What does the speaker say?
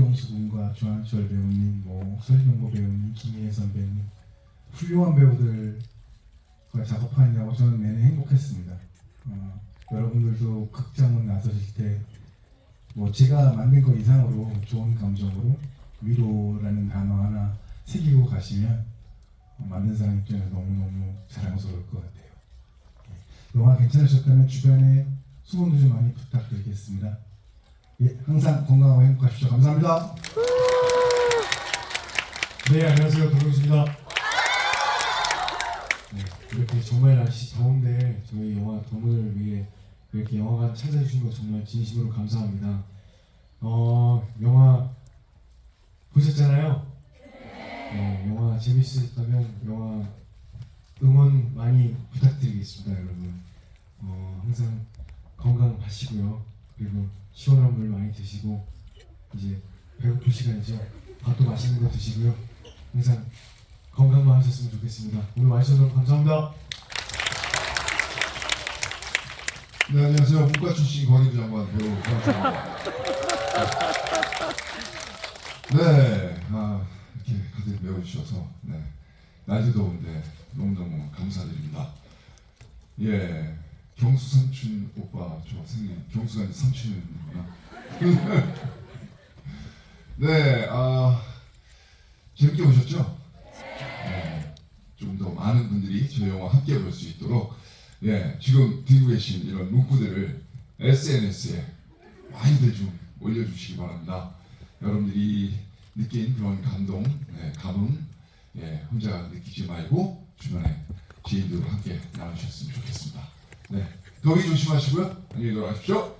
박경수 군과 조한철 배우님, 뭐 설경모 배우님, 김희애 선배님 훌륭한 배우들과 작업하느냐고 저는 내내 행복했습니다. 어, 여러분들도 극장을 나서실 때 뭐 제가 만든 것 이상으로 좋은 감정으로 위로라는 단어 하나 새기고 가시면 어, 만든 사람 입장에서 너무너무 자랑스러울 것 같아요. 예, 영화 괜찮으셨다면 주변에 소문도 좀 많이 부탁드리겠습니다. 예, 항상 건강하고 행복하십시오. 감사합니다. 네 안녕하세요 도경수입니다. 네, 이렇게 정말 날씨 더운데 저희 영화 도문을 위해 이렇게 영화관 찾아주신 거 정말 진심으로 감사합니다. 어 영화 보셨잖아요. 네 영화 재밌으셨다면 영화 응원 많이 부탁드리겠습니다 여러분. 어 항상 건강하시고요. 그리고 시원한 물 많이 드시고 이제 배고플 시간이죠. 밥도 맛있는 거 드시고요. 항상 건강만 하셨으면 좋겠습니다. 오늘 와주셔서 감사합니다. 네 안녕하세요 문과 출신 권희부 장관 배우 권희부입니다. 네, 아, 이렇게 다들 배워주셔서 네 날도 더운데 너무너무 감사드립니다. 예, 경수 삼촌 경수가 이제 삼촌이구나. 네, 아 재밌게 보셨죠? 네, 좀더 많은 분들이 저희 영화 함께 볼 수 있도록 예, 지금 들고 계신 이런 문구들을 SNS에 많이들 좀 올려주시기 바랍니다. 여러분들이 느낀 그런 감동, 네, 감흥, 예, 혼자 느끼지 말고 주변에 지인들과 함께 나누셨으면 좋겠습니다. 네, 더위 조심하시고요. 안녕히 돌아가십시오.